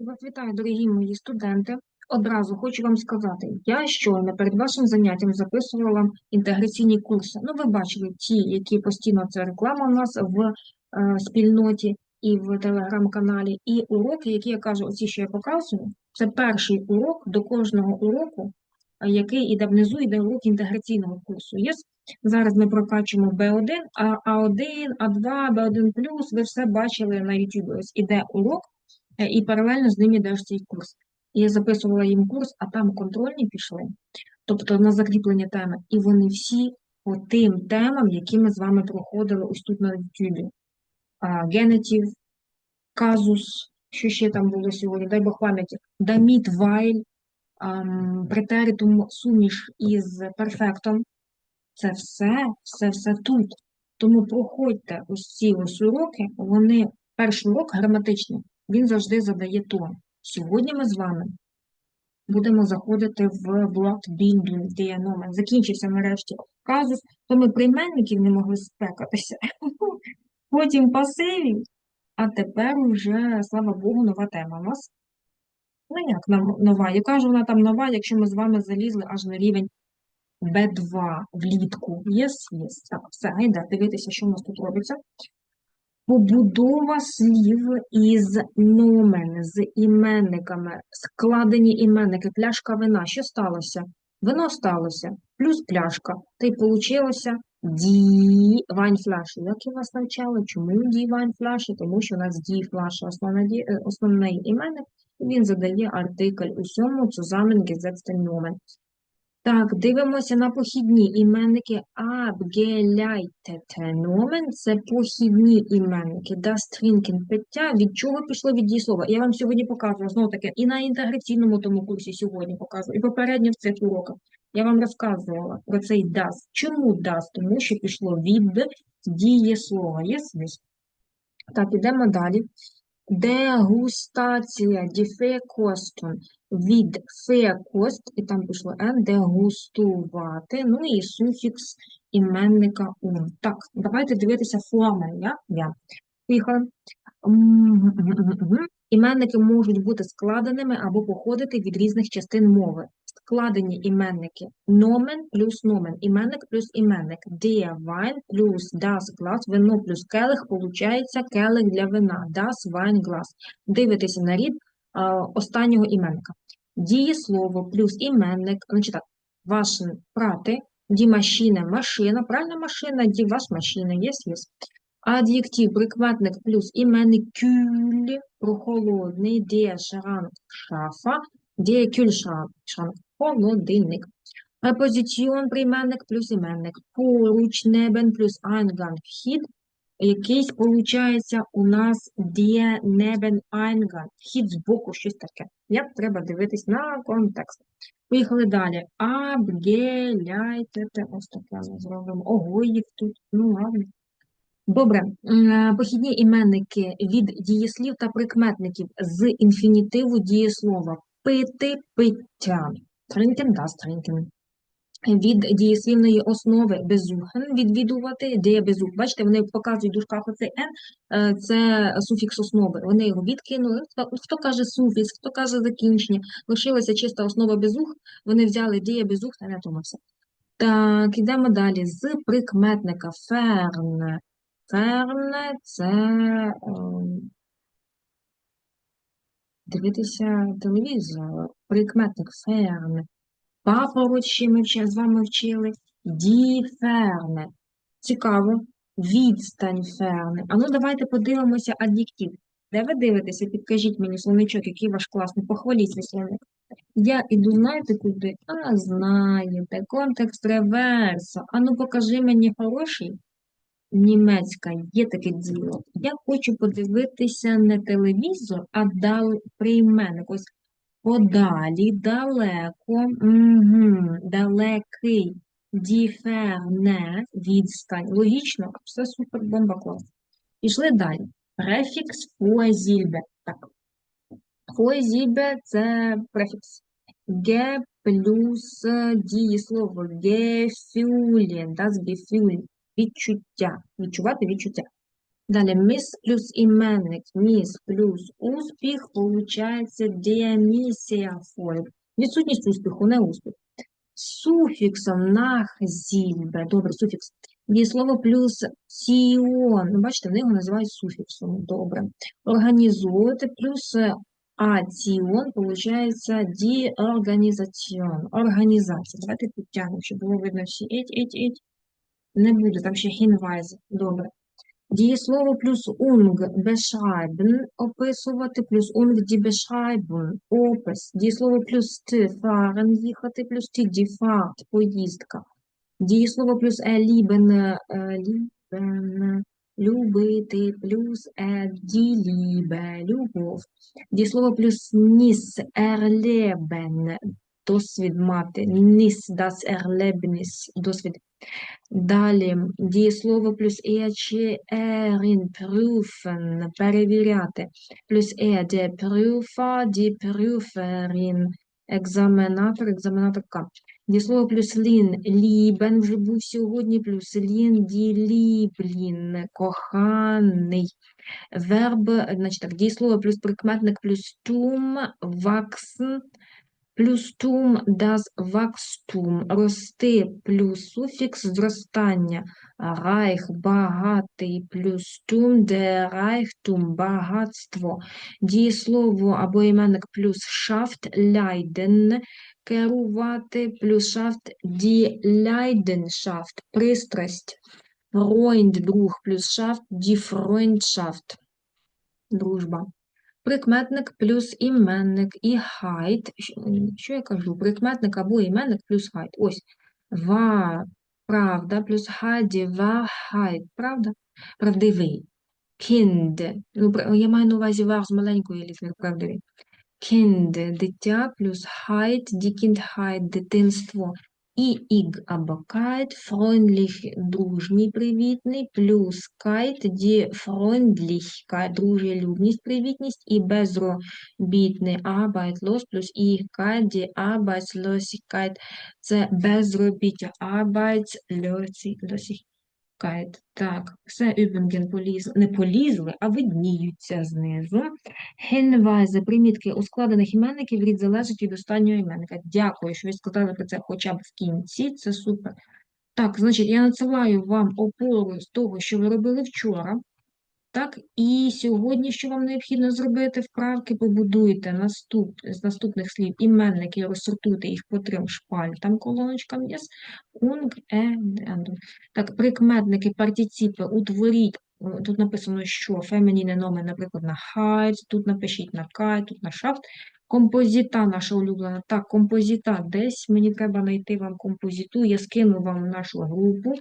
Вас вітаю, дорогі мої студенти. Одразу хочу вам сказати, я щойно перед вашим заняттям записувала інтеграційні курси. Ну, ви бачили ті, які постійно це реклама у нас в е, спільноті і в телеграм-каналі. І уроки, які я кажу, оці, що я показую, це перший урок до кожного уроку, е, який іде внизу, іде урок інтеграційного курсу. Є? Зараз ми прокачуємо B1, а А1, А2, B1+, ви все бачили на YouTube. Ось іде урок. І паралельно з ним йдеш цей курс. І я записувала їм курс, а там контрольні пішли, тобто на закріплення теми, і вони всі по тим темам, які ми з вами проходили ось тут на YouTube. Генетів, казус, що ще там було сьогодні, дай Бог пам'яті, даміт, вайль, претеритум суміш із перфектом. Це все, все, все тут. Тому проходьте ось ці ось уроки, вони перший урок граматичний він завжди задає тон. Сьогодні ми з вами будемо заходити в Binding Діаномен. Закінчився нарешті казус, то ми прийменників не могли спекатися. Потім пасивів, а тепер вже, слава Богу, нова тема у нас. Ну, як нова? Яка ж вона там нова, якщо ми з вами залізли аж на рівень B2 влітку? Єс, єс. Так, все, гайда, дивитися, що у нас тут робиться. Побудова слів із номен, з іменниками, складені іменники, пляшка вина. Що сталося? Вино сталося, плюс пляшка. Та й получилося ді вайнфляші. Як я вас навчала? Чому ді вайнфляші? Тому що у нас ді основний, е, основний іменник, і він задає артикль усьому zusammengesetzten Nomen. Так, дивимося на похідні іменники Абгеляйтетеномен це похідні іменники. Das Trinken – пиття. Від чого пішло від дієслова? Я вам сьогодні показувала, знову таки, і на інтеграційному тому курсі сьогодні показувала, і попередньо в цих уроках. Я вам розказувала про цей das. Чому das? Тому що пішло від дієслова. Є yes, Так, ідемо далі. Дегустація, діфекостон від фекост, і там пішло Н, дегустувати, ну і суфікс іменника ун. Так, давайте дивитися форми. Я, я. Поїхали. Іменники можуть бути складеними або походити від різних частин мови. Складені іменники. Номен плюс номен, іменник плюс іменник, der Wein плюс das Glas, вино плюс келих, получається келих для вина, das Wein Glas. Дивитися на рід останнього іменника. Дієслово плюс іменник, значить так, ваш прати, ді машина, машина, правильно машина, ді ваш машина, єс, єс. Ад'єктив, прикметник плюс іменник. Кюль, прохолодний, де шаранг, шафа, де кюльшранг, холодильник. Препозиціон, прийменник плюс іменник. Поруч, небен плюс айнган, вхід. Якийсь, виходить, у нас де небен айнган, вхід боку, щось таке. Як треба дивитись на контекст. Поїхали далі. Абгеляйтете. Ось таке ми зробимо. Ого, їх тут. Ну, ладно. Добре, похідні іменники від дієслів та прикметників з інфінітиву дієслова. Пити, пиття. Trinken, das trinken. Від дієслівної основи безухен відвідувати, де безух. Бачите, вони показують в дужках оцей «н», це суфікс основи. Вони його відкинули. Хто каже суфікс, хто каже закінчення. Лишилася чиста основа безух, вони взяли дія безух та не тому. Так, йдемо далі. З прикметника ферне. Ферне це ем, дивитися телевізор. Прикметник ферне. Папорочі ми ще з вами вчили. Діферне. Цікаво. Відстань ферне. А ну давайте подивимося ад'єктив. Де ви дивитеся? Підкажіть мені словничок, який ваш класний, похваліть свій. Я іду, знаєте куди? А, знаєте, контекст реверсу. А ну покажи мені хороший. Німецька, є таке діло. Я хочу подивитися не телевізор, а дал прийменник. Ось подалі, далеко, угу, далекий, діферне, відстань. Логічно, все супер, бомба клас. Пішли далі. Префікс фуазільбе. Так. Фуазільбе – це префікс. Ге плюс дієслово гефюлін, das Gefühl, відчуття. Відчувати відчуття. Далі міс плюс іменник, міс плюс успіх, получається демісіафоль. Відсутність успіху, не успіх. Суфіксом нахзільбе, добре, суфікс. Дієслово плюс сіон. Ну, бачите, вони його називають суфіксом. Добре. Організувати плюс аціон, получається діорганізаціон. Організація. Давайте підтягнемо, щоб було видно всі еть, еть, еть. Не буде, там ще хінвайз. Добре. Дієслово плюс унг beschreiben – описувати, плюс унг die beschreibung – опис. Дієслово плюс ти fahren – їхати, плюс ти die Fahrt – поїздка. Дієслово плюс erlieben – е, lieben – любити, плюс е, die Liebe – любов. Дієслово плюс nis – erleben – досвід мати, nis – das Erlebnis – досвід. Далі дієслово плюс er чи erin prüfen – перевіряти, плюс er der Prüfer, die Prüferin – екзаменатор, екзаменаторка. Дієслово плюс лін – lieben вже був сьогодні, плюс лін – die Lieblin – коханий. Верб, значить так, дієслово плюс прикметник плюс тум – wachsen – плюс тум das Wachstum, рости плюс суфікс зростання, райх багатий плюс тум, де райхтум багатство, дієслово або іменник плюс шафт ляйден, керувати плюс шафт ді Leidenschaft, пристрасть, Freund, друг плюс шафт ді Freundschaft, дружба. Прикметник плюс іменник і хайт. Що я кажу? Прикметник або іменник плюс хайт. Ось. Ва, правда, плюс хайді, ва, хайт. Правда? Правдивий. Кінд. Ну, я маю на увазі вар з маленької літери правдивий. Кінд, дитя, плюс хайт, дікінд хайт, дитинство. І іг або кайт, freundlich, дружній, привітний, плюс кайт, ді freundlichkeit, дружелюбність, привітність, і безробітний, arbeitlos, плюс і кайт, ді arbeitslosigkeit, це безробіття, arbeitslosigkeit. Так, все Übungen поліз... не полізли, а видніються знизу. Hinweise, примітки у складених іменників рід залежить від останнього іменника. Дякую, що ви сказали про це хоча б в кінці, це супер. Так, значить, я надсилаю вам опору з того, що ви робили вчора. Так, і сьогодні, що вам необхідно зробити, вправки побудуйте наступ, з наступних слів іменники, розсортуйте їх по трьом шпальтам, колоночкам yes. Унг, е, дендум. Так, прикметники, партиципи утворіть. Тут написано, що фемініне номер, наприклад, на хайт, тут напишіть на кай, тут на шафт. Композита наша улюблена. Так, композита десь. Мені треба знайти вам композиту. Я скину вам нашу групу.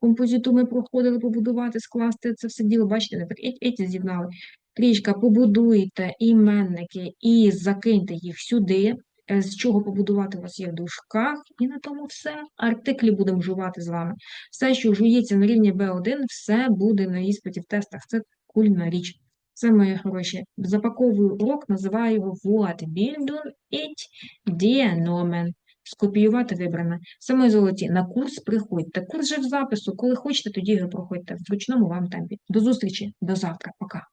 Композиту ми проходили побудувати, скласти це все діло. Бачите, не так еті з'єднали. Трішка побудуйте іменники і закиньте їх сюди. Е, З чого побудувати у вас є в дужках, і на тому все. Артиклі будемо жувати з вами. Все, що жується на рівні B1, все буде на іспиті в тестах. Це кульна річ. Це мої хороші. Запаковую урок, називаю його Wortbildung ich die Nomen. Скопіювати вибране. Саме золоті. На курс приходьте. Курс же в запису. Коли хочете, тоді його проходьте в зручному вам темпі. До зустрічі, до завтра. Пока.